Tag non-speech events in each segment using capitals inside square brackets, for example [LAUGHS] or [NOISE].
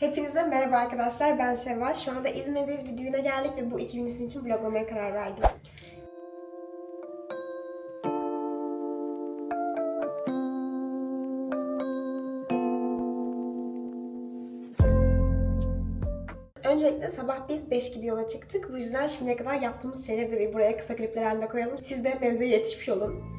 Hepinize merhaba arkadaşlar. Ben Şevval. Şu anda İzmir'deyiz. Bir düğüne geldik ve bu iki gün için vloglamaya karar verdim. Öncelikle sabah biz 5 gibi yola çıktık. Bu yüzden şimdiye kadar yaptığımız şeyleri de bir buraya kısa klipler halinde koyalım. Siz de mevzuya yetişmiş olun.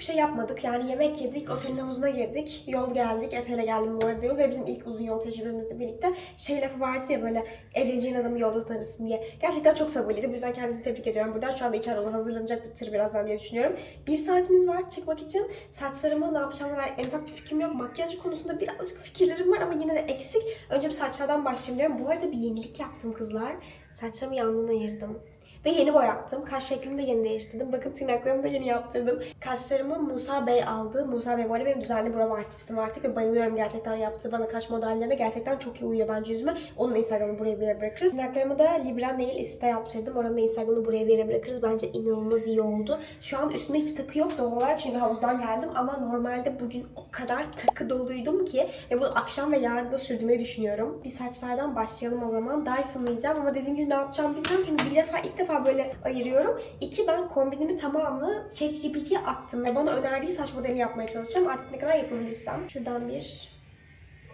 Aslına bakarsanız çok bir şey yapmadık. Yani yemek yedik, otelin havuzuna girdik, yol geldik. Efe'yle geldim bu arada yol ve bizim ilk uzun yol tecrübemizle birlikte şey lafı vardı ya böyle evleneceğin adamı yolda tanırsın diye. Gerçekten çok sabırlıydı. Bu yüzden kendinizi tebrik ediyorum. Buradan şu anda içeride ona hazırlanacak bir tır birazdan diye düşünüyorum. Bir saatimiz var çıkmak için. Saçlarıma ne yapacağımı dair en ufak bir fikrim yok. Makyaj konusunda birazcık fikirlerim var ama yine de eksik. Önce bir saçlardan başlayayım diyorum. Bu arada bir yenilik yaptım kızlar. Saçlarımı yandan ayırdım. Ve yeni boyattım. Kaş şeklimi de yeni değiştirdim. Bakın tırnaklarımı da yeni yaptırdım. Kaşlarımı Musa Bey aldı. Musa Bey bu arada benim düzenli bravo artistim artık ve bayılıyorum gerçekten yaptığı bana kaş modellerine. Gerçekten çok iyi uyuyor bence yüzüme. Onun Instagram'ını buraya bir yere bırakırız. Tırnaklarımı da Libra Nail Iste yaptırdım. Oranın da Instagram'ını buraya bir yere bırakırız. Bence inanılmaz iyi oldu. Şu an üstüme hiç takı yok doğal olarak çünkü havuzdan geldim ama normalde bugün o kadar takı doluydum ki ve bunu akşam ve yarın da sürdürmeyi düşünüyorum. Bir saçlardan başlayalım o zaman. Dyson'layacağım ama dediğim gibi ne yapacağım bilmiyorum çünkü bir defa ilk defa böyle ayırıyorum. İki ben kombinimi tamamını ChatGPT'ye attım ve bana önerdiği saç modeli yapmaya çalışacağım. Artık ne kadar yapabilirsem. Şuradan bir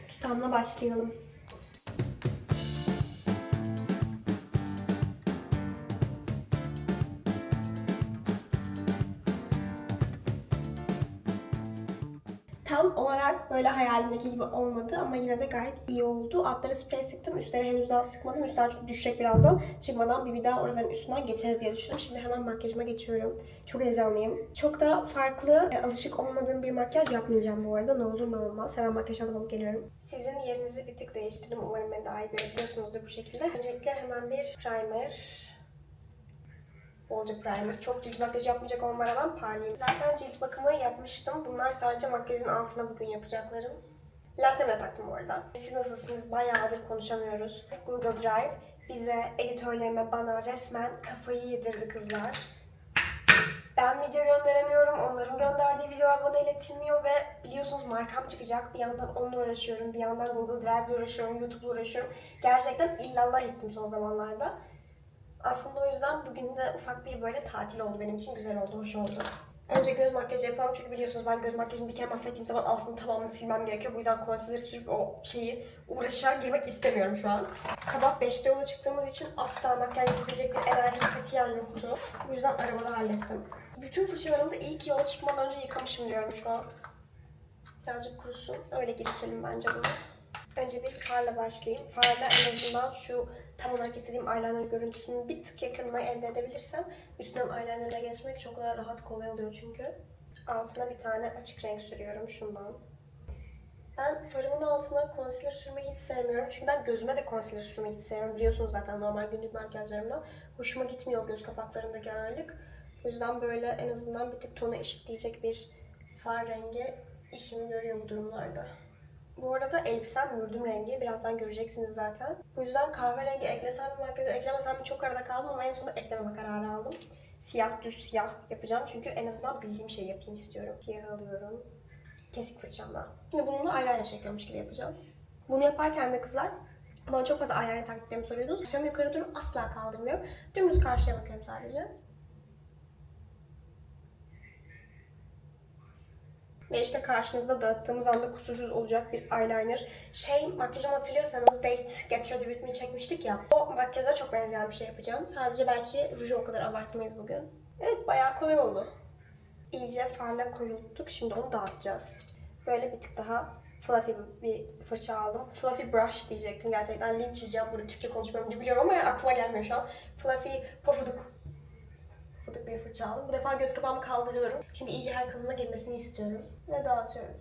tutamla başlayalım. Böyle hayalimdeki gibi olmadı ama yine de gayet iyi oldu. Altlara sprey sıktım, üstleri henüz daha sıkmadım. Üstler çok düşecek birazdan. Çıkmadan bir, bir daha oraların üstünden geçeriz diye düşündüm. Şimdi hemen makyajıma geçiyorum. Çok heyecanlıyım. Çok da farklı, e, alışık olmadığım bir makyaj yapmayacağım bu arada. Ne olur ne olmaz. Hemen makyaj alıp geliyorum. Sizin yerinizi bir tık değiştirdim. Umarım beni daha iyi görebiliyorsunuzdur bu şekilde. Öncelikle hemen bir primer bolca primer. Çok cilt makyaj yapmayacak olmama rağmen parlayayım. Zaten cilt bakımı yapmıştım. Bunlar sadece makyajın altına bugün yapacaklarım. Laseme taktım bu arada. Siz nasılsınız? Bayağıdır konuşamıyoruz. Google Drive bize, editörlerime, bana resmen kafayı yedirdi kızlar. Ben video gönderemiyorum. Onların gönderdiği videolar bana iletilmiyor ve biliyorsunuz markam çıkacak. Bir yandan onunla uğraşıyorum. Bir yandan Google Drive'la uğraşıyorum. YouTube'la uğraşıyorum. Gerçekten illallah ettim son zamanlarda. Aslında o yüzden bugün de ufak bir böyle tatil oldu benim için. Güzel oldu, hoş oldu. Önce göz makyajı yapalım çünkü biliyorsunuz ben göz makyajını bir kere mahvettiğim zaman altını tamamını silmem gerekiyor. Bu yüzden concealer sürüp o şeyi uğraşa girmek istemiyorum şu an. Sabah 5'te yola çıktığımız için asla makyaj yapabilecek bir enerjim katiyen yoktu. Bu yüzden arabada hallettim. Bütün fırçalarımı da ilk yola çıkmadan önce yıkamışım diyorum şu an. Birazcık kurusun. Öyle girişelim bence buna. Önce bir farla başlayayım. Farla en azından şu tam olarak istediğim eyeliner görüntüsünün bir tık yakınına elde edebilirsem üstünden eyeliner'a geçmek çok daha rahat kolay oluyor çünkü. Altına bir tane açık renk sürüyorum şundan. Ben farımın altına concealer sürmeyi hiç sevmiyorum. Çünkü ben gözüme de concealer sürmeyi hiç sevmiyorum. Biliyorsunuz zaten normal günlük makyajlarımda. Hoşuma gitmiyor göz kapaklarındaki ağırlık. O yüzden böyle en azından bir tık tonu eşitleyecek bir far rengi işimi görüyor bu durumlarda. Bu arada elbisem mürdüm rengi. Birazdan göreceksiniz zaten. Bu yüzden kahverengi eklesem mi makyajı eklemesem mi çok arada kaldım ama en sonunda eklememe kararı aldım. Siyah düz siyah yapacağım çünkü en azından bildiğim şeyi yapayım istiyorum. Siyah alıyorum. Kesik fırçamla. Şimdi bununla eyeliner çekiyormuş gibi yapacağım. Bunu yaparken de kızlar bana çok fazla eyeliner taktiklerimi soruyordunuz. Akşam yukarı doğru asla kaldırmıyorum. Dümdüz karşıya bakıyorum sadece. Ve işte karşınızda dağıttığımız anda kusursuz olacak bir eyeliner. Şey makyajımı hatırlıyorsanız Date Get Ready With Me çekmiştik ya. O makyaja çok benzeyen bir şey yapacağım. Sadece belki ruju o kadar abartmayız bugün. Evet bayağı kolay oldu. İyice farla koyulttuk. Şimdi onu dağıtacağız. Böyle bir tık daha fluffy bir fırça aldım. Fluffy brush diyecektim gerçekten. Linç yiyeceğim burada Türkçe konuşmuyorum diye biliyorum ama aklıma gelmiyor şu an. Fluffy pofuduk pofuduk bir fırça aldım. Bu defa göz kapağımı kaldırıyorum. Çünkü iyice her kılığıma girmesini istiyorum. Ve dağıtıyorum.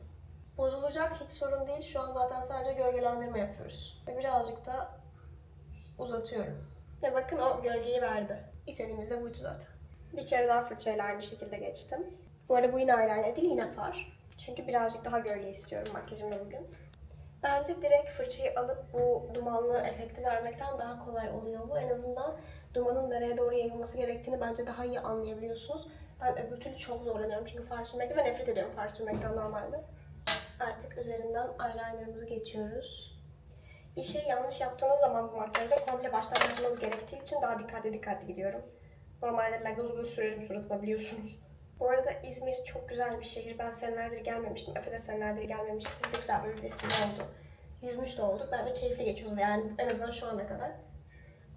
Bozulacak hiç sorun değil. Şu an zaten sadece gölgelendirme yapıyoruz. Ve birazcık da uzatıyorum. Ve bakın o gölgeyi verdi. İstediğimiz de buydu zaten. Bir kere daha fırçayla aynı şekilde geçtim. Bu arada bu yine eyeliner değil yine far. Çünkü birazcık daha gölge istiyorum makyajımda bugün. Bence direkt fırçayı alıp bu dumanlı efekti vermekten daha kolay oluyor bu. En azından dumanın nereye doğru yayılması gerektiğini bence daha iyi anlayabiliyorsunuz. Ben öbür türlü çok zorlanıyorum çünkü far sürmekte ve nefret ediyorum far sürmekten normalde. Artık üzerinden eyelinerımızı geçiyoruz. Bir şey yanlış yaptığınız zaman bu makyajda komple baştan başlamanız gerektiği için daha dikkatli dikkatli gidiyorum. Normalde laglı sürerim suratıma biliyorsunuz. Bu arada İzmir çok güzel bir şehir. Ben senelerdir gelmemiştim. Efe de senelerdir gelmemişti. Biz güzel bir vesile oldu. Yüzmüş de olduk. Bence keyifli geçiyoruz yani en azından şu ana kadar.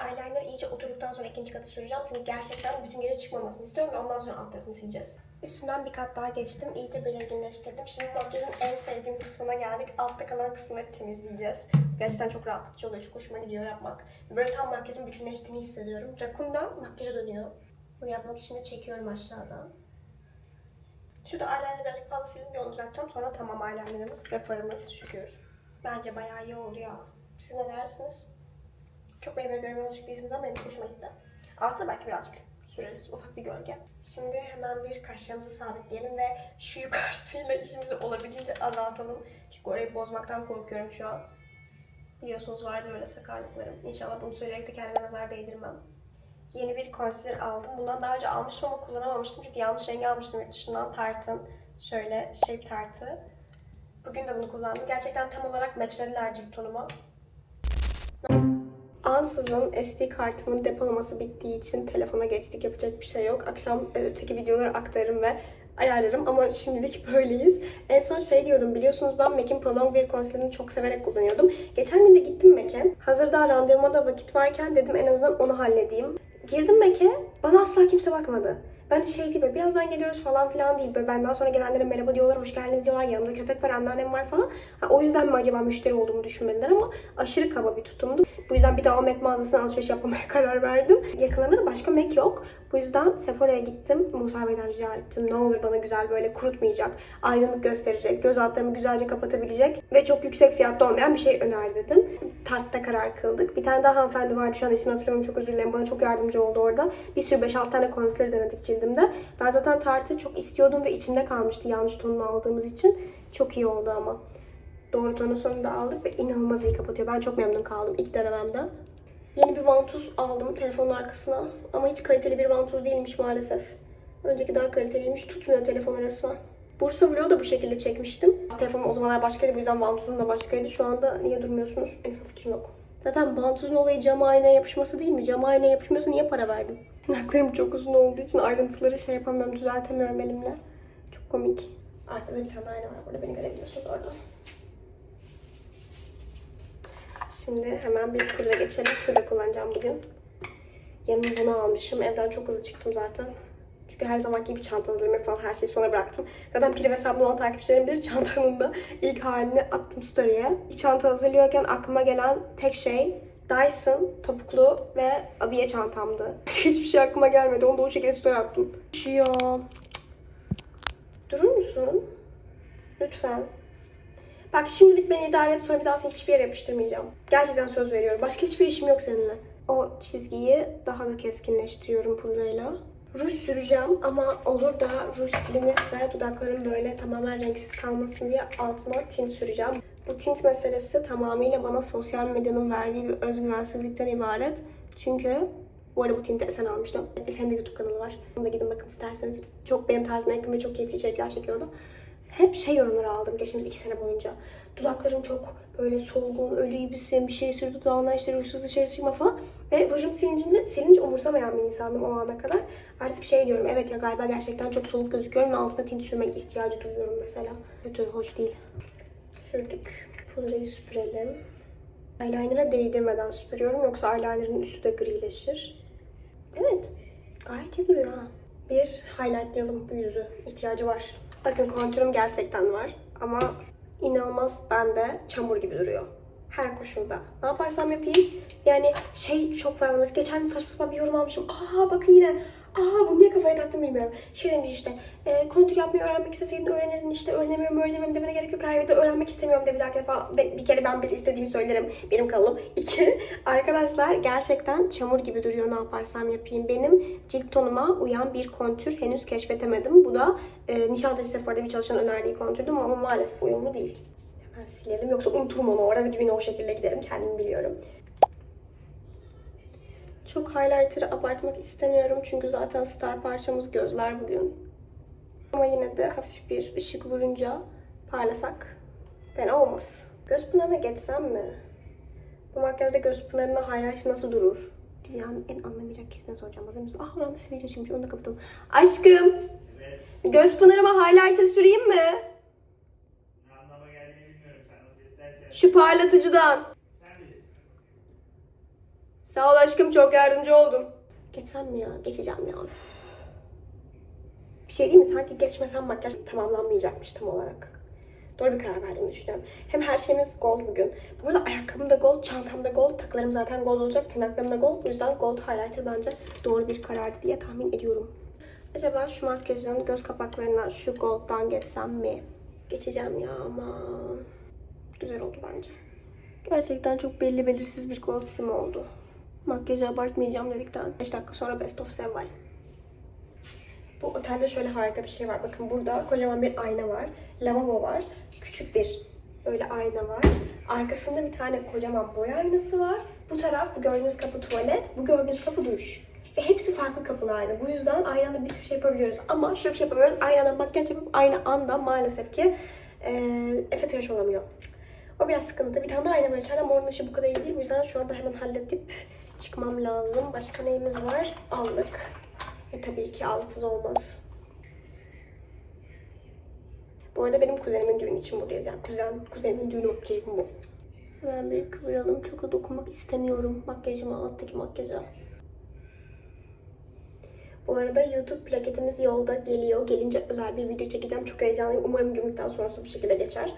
Eyeliner iyice oturduktan sonra ikinci katı süreceğim. Çünkü gerçekten bütün gece çıkmamasını istiyorum ve ondan sonra alt tarafını sileceğiz. Üstünden bir kat daha geçtim. İyice belirginleştirdim. Şimdi makyajın en sevdiğim kısmına geldik. Altta kalan kısımları temizleyeceğiz. Gerçekten çok rahatlatıcı oluyor. Çok hoşuma gidiyor yapmak. Böyle tam makyajın bütünleştiğini hissediyorum. Rakun'dan makyaja dönüyor. Bunu yapmak için de çekiyorum aşağıdan. Şurada eyeliner birazcık fazla sildim onu düzelteceğim. Sonra tamam eyelinerımız ve farımız şükür. Bence bayağı iyi oldu ya. Siz ne dersiniz? Çok benim böyle görmeye alışık değilsiniz ama benim hoşuma gitti. Altta belki birazcık süreriz. Ufak bir gölge. Şimdi hemen bir kaşlarımızı sabitleyelim ve şu yukarısıyla [LAUGHS] işimizi olabildiğince azaltalım. Çünkü orayı bozmaktan korkuyorum şu an. Biliyorsunuz vardır öyle sakarlıklarım. İnşallah bunu söyleyerek de kendime nazar değdirmem. Yeni bir concealer aldım. Bundan daha önce almıştım ama kullanamamıştım. Çünkü yanlış rengi almıştım yurt dışından. Tarte'ın şöyle shape tartı. Bugün de bunu kullandım. Gerçekten tam olarak matchlediler cilt tonuma. Ansızın SD kartımın depolaması bittiği için telefona geçtik. Yapacak bir şey yok. Akşam e, öteki videoları aktarırım ve ayarlarım ama şimdilik [LAUGHS] böyleyiz. En son şey diyordum biliyorsunuz ben MAC'in Prolong Wear Concealer'ını çok severek kullanıyordum. Geçen gün de gittim MAC'e. Hazır daha randevuma da vakit varken dedim en azından onu halledeyim. Girdim MAC'e bana asla kimse bakmadı. Ben şey böyle birazdan geliyoruz falan filan değil. Böyle benden sonra gelenlere merhaba diyorlar, hoş geldiniz diyorlar. Yanımda köpek var, anneannem var falan. Ha, o yüzden mi acaba müşteri olduğumu düşünmediler ama aşırı kaba bir tutumdu. Bu yüzden bir daha o MAC mağazasına alışveriş yapmamaya [LAUGHS] karar verdim. Yakınlarında da başka MAC yok. Bu yüzden Sephora'ya gittim. Musa Bey'den rica ettim. Ne olur bana güzel böyle kurutmayacak, aydınlık gösterecek, göz altlarımı güzelce kapatabilecek ve çok yüksek fiyatta olmayan bir şey öner dedim. Tartta karar kıldık. Bir tane daha hanımefendi vardı. Şu an ismini hatırlamıyorum. Çok özür dilerim. Bana çok yardımcı oldu orada. Bir sürü 5-6 tane concealer denedik cildimde. Ben zaten tartı çok istiyordum ve içimde kalmıştı yanlış tonunu aldığımız için. Çok iyi oldu ama. Doğru tonu sonunda aldık ve inanılmaz iyi kapatıyor. Ben çok memnun kaldım ilk denememden. Yeni bir vantuz aldım telefonun arkasına. Ama hiç kaliteli bir vantuz değilmiş maalesef. Önceki daha kaliteliymiş. Tutmuyor telefonu resmen. Bursa vlogu da bu şekilde çekmiştim. Telefonum o zamanlar başkaydı bu yüzden vantuzum da başkaydı. Şu anda niye durmuyorsunuz? En fikrim yok. Zaten vantuzun olayı cam aynaya yapışması değil mi? Cam aynaya yapışmıyorsa niye para verdim? [LAUGHS] Tırnaklarım çok uzun olduğu için ayrıntıları şey yapamıyorum, düzeltemiyorum elimle. Çok komik. Arkada bir tane ayna var. Burada beni görebiliyorsunuz oradan. Şimdi hemen bir pudra geçelim. Pudra kullanacağım bugün. Yanıma bunu almışım. Evden çok hızlı çıktım zaten. Çünkü her zamanki gibi çanta hazırlamayı falan her şeyi sona bıraktım. Zaten piri ve sabun olan takipçilerim bilir çantanın da ilk halini attım story'e. Çanta hazırlıyorken aklıma gelen tek şey Dyson topuklu ve abiye çantamdı. [LAUGHS] Hiçbir şey aklıma gelmedi. Onu da o şekilde story attım. Düşüyor. Durur musun? Lütfen. Bak şimdilik beni idare et sonra bir daha seni hiçbir yere yapıştırmayacağım. Gerçekten söz veriyorum. Başka hiçbir işim yok seninle. O çizgiyi daha da keskinleştiriyorum pudrayla. Ruj süreceğim ama olur da ruj silinirse dudaklarım böyle tamamen renksiz kalmasın diye altına tint süreceğim. Bu tint meselesi tamamıyla bana sosyal medyanın verdiği bir özgüvensizlikten ibaret. Çünkü bu arada bu tinti Esen almıştım. Esen'in de YouTube kanalı var. Onu da gidin bakın isterseniz. Çok benim tarzıma yakın ve çok keyifli içerikler çekiyordu. Hep şey yorumları aldım geçtiğimiz iki sene boyunca. Dudaklarım çok böyle solgun, ölü gibisin, bir şey sür dudağına işte ruhsuz dışarı çıkma falan. Ve rujum silince, silince umursamayan bir insandım o ana kadar. Artık şey diyorum, evet ya galiba gerçekten çok soluk gözüküyorum ve altına tint sürmek ihtiyacı duyuyorum mesela. Kötü, hoş değil. Sürdük. Pudrayı süpürelim. Eyeliner'a değdirmeden süpürüyorum yoksa eyeliner'ın üstü de grileşir. Evet, gayet iyi duruyor ha. Bir highlightlayalım bu yüzü. İhtiyacı var. Bakın kontürüm gerçekten var ama inanılmaz bende çamur gibi duruyor. Her koşulda. Ne yaparsam yapayım. Yani şey çok fazla. Geçen gün saçma sapan bir yorum almışım. Aa bakın yine. Aa bunu niye kafaya taktım bilmiyorum. Şey demiş işte. E, kontür yapmayı öğrenmek isteseydin öğrenirdin işte. Öğrenemiyorum öğrenemiyorum demene gerek yok. Her videoda öğrenmek istemiyorum de bir dahaki defa. Bir kere ben bir istediğimi söylerim. Benim kanalım. [LAUGHS] İki. Arkadaşlar gerçekten çamur gibi duruyor ne yaparsam yapayım. Benim cilt tonuma uyan bir kontür henüz keşfetemedim. Bu da e, Nişantaşı Sephora'da bir çalışan önerdiği kontürdü ama maalesef uyumlu değil. Ben silerim yoksa unuturum onu orada ve düğüne o şekilde giderim kendim biliyorum. Çok highlighter'ı abartmak istemiyorum çünkü zaten star parçamız gözler bugün. Ama yine de hafif bir ışık vurunca parlasak fena olmaz. Göz pınarına geçsem mi? Bu makyajda göz pınarına highlighter nasıl durur? Dünyanın en anlamayacak kişisine soracağım. Hazır mısın? Ah oranda video çıkmış onu da kapatalım. Aşkım! Göz pınarıma highlighter süreyim mi? Ne anlama geldiğini bilmiyorum. Sen nasıl istersen. Şu parlatıcıdan. Sağ ol aşkım çok yardımcı oldun. Geçsem mi ya? Geçeceğim ya. Bir şey değil mi? Sanki geçmesem makyaj tamamlanmayacakmış tam olarak. Doğru bir karar verdiğimi düşünüyorum. Hem her şeyimiz gold bugün. Bu arada ayakkabım da gold, çantam da gold, takılarım zaten gold olacak, tırnaklarım da gold. Bu yüzden gold highlighter bence doğru bir karardı diye tahmin ediyorum. Acaba şu makyajın göz kapaklarına şu gold'dan geçsem mi? Geçeceğim ya ama güzel oldu bence. Gerçekten çok belli belirsiz bir gold sim oldu. Makyajı abartmayacağım dedikten 5 dakika sonra Best of Seval. Bu otelde şöyle harika bir şey var. Bakın burada kocaman bir ayna var. Lavabo var. Küçük bir böyle ayna var. Arkasında bir tane kocaman boy aynası var. Bu taraf bu gördüğünüz kapı tuvalet. Bu gördüğünüz kapı duş. Ve hepsi farklı kapılarda. Bu yüzden aynı anda bir sürü şey yapabiliyoruz. Ama şöyle bir şey yapamıyoruz. Aynı makyaj yapıp aynı anda maalesef ki eee Efe tıraş olamıyor. O biraz sıkıntı. Bir tane daha ayna var içeride ama onun ışığı bu kadar iyi değil. Bu yüzden şu anda hemen halledip çıkmam lazım. Başka neyimiz var? Allık. Ve tabii ki allıksız olmaz. Bu arada benim kuzenimin düğünü için buradayız. Yani kuzen, kuzenimin düğünü makyajım bu. Hemen bir kıvıralım. Çok da dokunmak istemiyorum makyajıma, alttaki makyaja. Bu arada YouTube plaketimiz yolda geliyor. Gelince özel bir video çekeceğim. Çok heyecanlıyım. Umarım gümrükten sonrası bir şekilde geçer.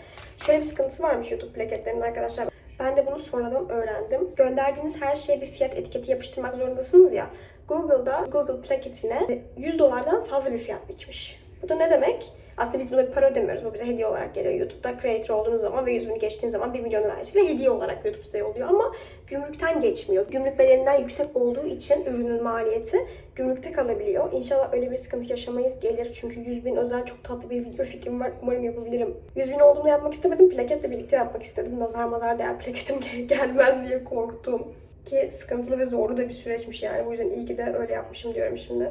Şöyle bir sıkıntısı varmış YouTube plaketlerinin arkadaşlar. Ben de bunu sonradan öğrendim. Gönderdiğiniz her şeye bir fiyat etiketi yapıştırmak zorundasınız ya. Google'da Google plaketine 100 dolardan fazla bir fiyat biçmiş. Bu da ne demek? Aslında biz buna bir para ödemiyoruz. Bu bize hediye olarak geliyor. YouTube'da creator olduğunuz zaman ve 100 bini geçtiğiniz zaman 1 milyondan aynı şekilde hediye olarak YouTube size yolluyor. Ama gümrükten geçmiyor. Gümrük bedelinden yüksek olduğu için ürünün maliyeti gümrükte kalabiliyor. İnşallah öyle bir sıkıntı yaşamayız. Gelir çünkü 100 bin özel çok tatlı bir video fikrim var. Umarım yapabilirim. 100 bin olduğunu yapmak istemedim. Plaketle birlikte yapmak istedim. Nazar mazar değer plaketim [LAUGHS] gel- gelmez diye korktum. Ki sıkıntılı ve zorlu da bir süreçmiş yani. Bu yüzden iyi ki de öyle yapmışım diyorum şimdi.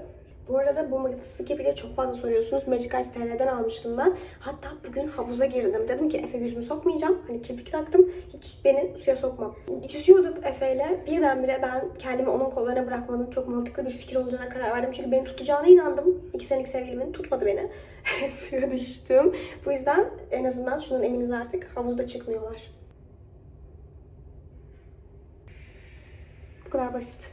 Bu arada bu mıknatıslı kirpikleri çok fazla soruyorsunuz. Magic Eyes TR'den almıştım ben. Hatta bugün havuza girdim. Dedim ki Efe yüzümü sokmayacağım. Hani kirpik taktım. Hiç beni suya sokma. Yüzüyorduk Efe'yle. Birdenbire ben kendimi onun kollarına bırakmanın çok mantıklı bir fikir olacağına karar verdim. Çünkü beni tutacağına inandım. İki senelik sevgilimin tutmadı beni. [LAUGHS] Suya düştüm. Bu yüzden en azından şundan eminiz artık havuzda çıkmıyorlar. Bu kadar basit.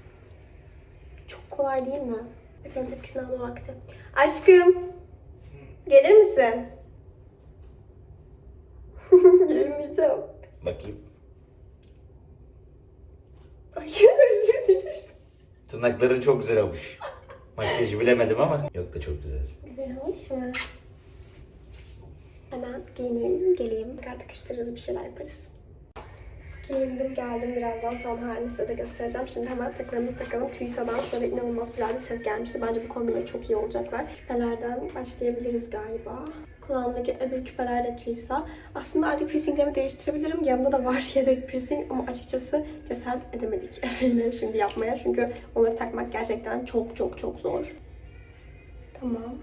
Çok kolay değil mi? Efendim tepkisini alma vakti. Aşkım. Gelir misin? [LAUGHS] Gelmeyeceğim. Bakayım. Ay [LAUGHS] özür dilerim. Tırnakların çok güzel olmuş. Makyajı bilemedim ama. Yok da çok güzel. Güzel olmuş mu? Hemen giyineyim, geleyim. Tekrar takıştırırız, bir şeyler yaparız. Giyindim, geldim. Birazdan son halini size de göstereceğim. Şimdi hemen takılarımızı takalım. Tüysa'dan şöyle inanılmaz güzel bir set gelmişti. Bence bu kombinle çok iyi olacaklar. Küpelerden başlayabiliriz galiba. Kulağımdaki öbür küpeler de Tüysa. Aslında artık piercinglerimi değiştirebilirim. Yanımda da var [LAUGHS] yedek piercing ama açıkçası cesaret edemedik [LAUGHS] Efe'yle şimdi yapmaya. Çünkü onları takmak gerçekten çok çok çok zor. Tamam.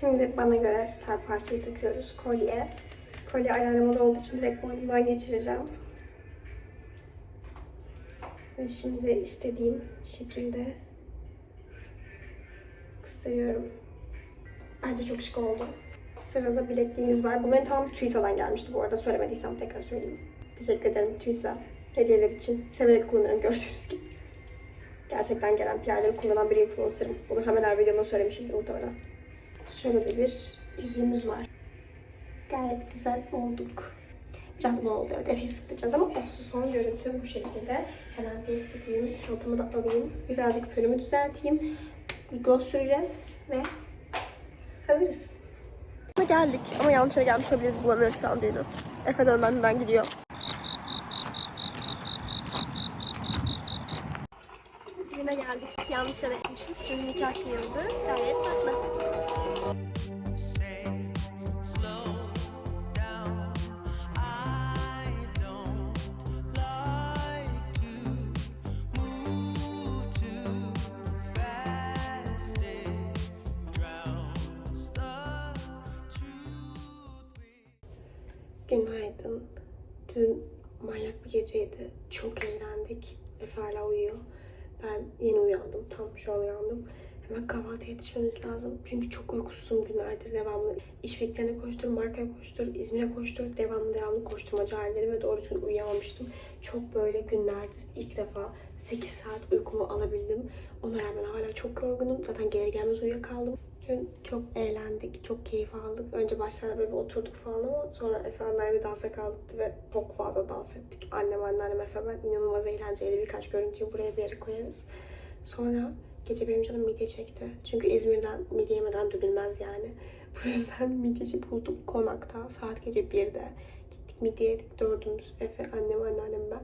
Şimdi bana göre star parçayı takıyoruz. Kolye. Kolye ayarlamalı olduğu için direkt boynumdan geçireceğim. Ve şimdi istediğim şekilde kıstırıyorum. Bence çok şık oldu. Sırada bilekliğimiz var. Bunların tamamı Tüysa'dan gelmişti bu arada. Söylemediysem tekrar söyleyeyim. Teşekkür ederim Tüysa. Hediyeler için severek kullanıyorum gördüğünüz gibi. Gerçekten gelen PR'leri kullanan bir influencer'ım. Bunu hemen her videomda söylemişimdir muhtemelen. Şöyle de bir yüzüğümüz var. Gayet güzel olduk. Biraz bol oldu evet eve sıkacağız ama olsun son görüntüm bu şekilde. Hemen bir gideyim çantamı da alayım. Birazcık fönümü düzelteyim. Gloss süreceğiz ve hazırız. Geldik ama yanlış yere gelmiş olabiliriz. Bulamıyoruz şu an düğünü. Efe de gidiyor. Düğüne geldik. Yanlış yere gitmişiz. Şimdi nikah kıyıldı. Gayet tatlı. Günaydın. Dün manyak bir geceydi. Çok eğlendik. Efe uyuyor. Ben yeni uyandım. Tam şu an uyandım. Hemen kahvaltıya yetişmemiz lazım. Çünkü çok uykusuzum günlerdir devamlı. İş beklerine koştur, markaya koştur, İzmir'e koştur. Devamlı devamlı koşturmaca halleri ve doğru düzgün uyuyamamıştım. Çok böyle günlerdir ilk defa 8 saat uykumu alabildim. Ona rağmen hala çok yorgunum. Zaten gelir gelmez uyuyakaldım. Dün çok eğlendik, çok keyif aldık. Önce başlarda böyle oturduk falan ama sonra Efe anneanne bir dansa kalktı ve çok fazla dans ettik. Annem, anneannem, Efe ben inanılmaz eğlenceli birkaç görüntüyü buraya bir yere koyarız. Sonra gece benim canım midye çekti. Çünkü İzmir'den midye yemeden dönülmez yani. [LAUGHS] Bu yüzden midyeci bulduk konakta saat gece 1'de. Gittik midye yedik dördümüz. Efe, annem, anneannem ben.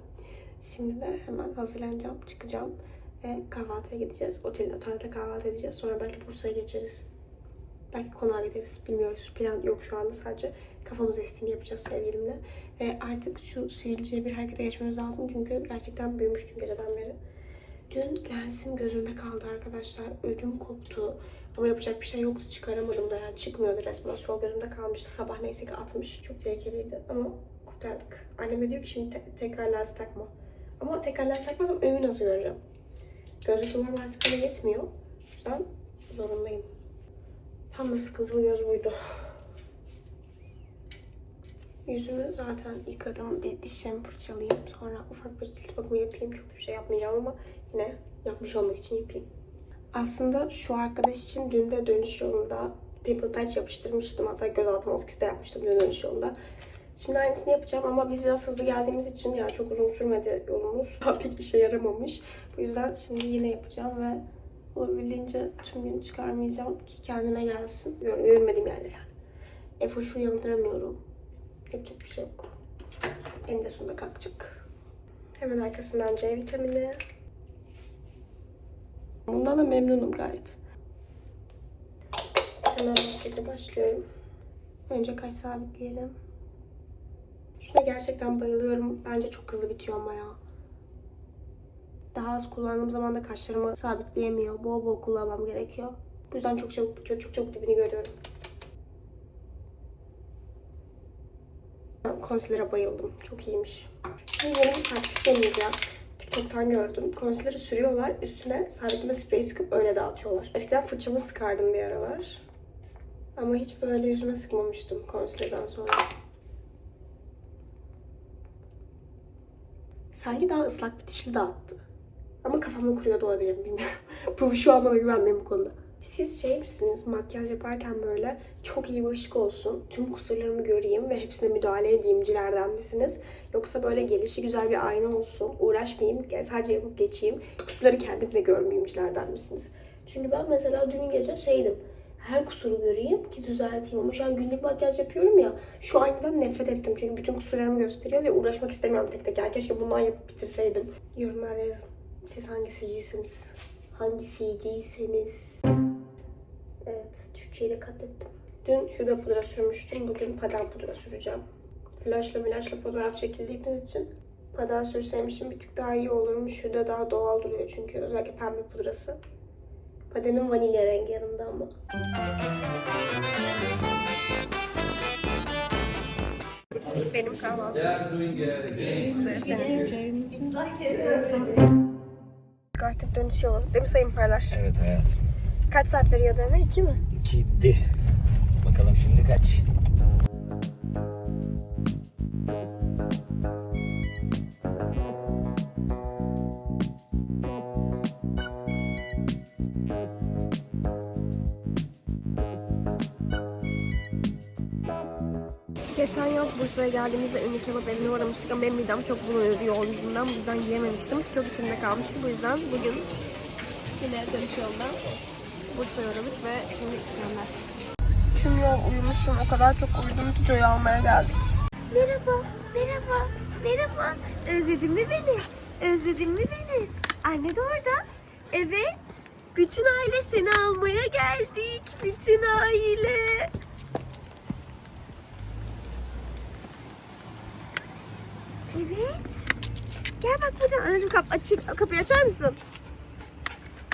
Şimdi de hemen hazırlanacağım, çıkacağım ve kahvaltıya gideceğiz. Otelin otelde kahvaltı edeceğiz. Sonra belki Bursa'ya geçeriz. Belki konağa gideriz. Bilmiyoruz. Plan yok şu anda. Sadece kafamız estiğini yapacağız sevgilimle. Ve artık şu sivilceye bir harekete geçmemiz lazım. Çünkü gerçekten büyümüştüm geceden beri. Dün lensim gözümde kaldı arkadaşlar. Ödüm koptu. Ama yapacak bir şey yoktu. Çıkaramadım da yani çıkmıyordu resmen. Sol gözümde kalmış. Sabah neyse ki atmış. Çok tehlikeliydi. Ama kurtardık. Annem de diyor ki şimdi te- tekrar lens takma. Ama tekrar lens takmazsam önümü nasıl göreceğim? Gözlük numaram artık bana yetmiyor. O yüzden zorundayım. Tam da sıkıntılı göz buydu. Yüzümü zaten yıkadım. Bir dişlerimi fırçalayayım. Sonra ufak bir cilt bakımı yapayım. Çok da bir şey yapmayacağım ama yine yapmış olmak için yapayım. Aslında şu arkadaş için dün de dönüş yolunda pimple patch yapıştırmıştım. Hatta gözaltı maskesi de yapmıştım dün dönüş yolunda. Şimdi aynısını yapacağım ama biz biraz hızlı geldiğimiz için ya çok uzun sürmedi yolumuz. [LAUGHS] Pek işe yaramamış. Bu yüzden şimdi yine yapacağım ve olabildiğince tüm gün çıkarmayacağım ki kendine gelsin. Gör, görmediğim yerler yani. Efoş'u uyandıramıyorum. Yapacak bir şey yok. Eninde sonunda kalkacak. Hemen arkasından C vitamini. Bundan da memnunum gayet. Hemen makyaja başlıyorum. Önce kaş sabitleyelim. Şuna gerçekten bayılıyorum. Bence çok hızlı bitiyor ama ya. Daha az kullandığım zaman da kaşlarımı sabitleyemiyor. Bol bol kullanmam gerekiyor. Bu yüzden çok çabuk bitiyor. Çok çabuk dibini görüyorum. Concealer'a bayıldım. Çok iyiymiş. Şimdi yeni bir taktik deneyeceğim. TikTok'tan gördüm. Concealer'ı sürüyorlar. Üstüne sabitleme spreyi sıkıp öyle dağıtıyorlar. Eskiden fırçamı sıkardım bir aralar. Ama hiç böyle yüzüme sıkmamıştım concealer'dan sonra. Sanki daha ıslak bitişli dağıttı. Ama kafamda kuruyor da olabilir bilmiyorum. [LAUGHS] bu şu an bana güvenmeyin bu konuda. Siz şey misiniz makyaj yaparken böyle çok iyi bir ışık olsun, tüm kusurlarımı göreyim ve hepsine müdahale edeyimcilerden misiniz? Yoksa böyle gelişi güzel bir ayna olsun, uğraşmayayım, sadece yapıp geçeyim, kusurları kendimde görmeyeyimcilerden misiniz? Çünkü ben mesela dün gece şeydim, her kusuru göreyim ki düzelteyim ama şu an günlük makyaj yapıyorum ya şu aynadan nefret ettim çünkü bütün kusurlarımı gösteriyor ve uğraşmak istemiyorum tek tek. Yani keşke bundan yapıp bitirseydim. Yorumlarda yazın. Siz hangisicisiniz? Hangisicisiniz? Evet, Türkçeyi de katlettim. Dün Huda pudra sürmüştüm. Bugün padan pudra süreceğim. Flashla flashla fotoğraf çekildiğimiz için padan sürseymişim bir tık daha iyi olurmuş. Huda daha doğal duruyor çünkü özellikle pembe pudrası. Padanın vanilya rengi yanımda ama. Benim kahvaltım. Artık dönüş yolu. Değil mi Sayın Parlar? Evet hayatım. Kaç saat veriyordu eve? İki mi? Gidi. Bakalım şimdi kaç? Geçen yaz Bursa'ya geldiğimizde ünlü kebap evine uğramıştık ama benim midem çok bulanıyordu yol yüzünden. Bu yüzden yiyememiştim. Çok içimde kalmıştı. Bu yüzden bugün yine dönüş yolunda Bursa'ya uğradık ve şimdi İskender. Tüm yol uyumuşum. O kadar çok uyudum ki Joy'u almaya geldik. Merhaba, merhaba, merhaba. Özledin mi beni? Özledin mi beni? Anne de orada. Evet. Bütün aile seni almaya geldik. Bütün aile. Evet. Gel bak buradan. Anneciğim kap açık. Kapıyı açar mısın?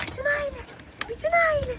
Bütün aile. Bütün aile.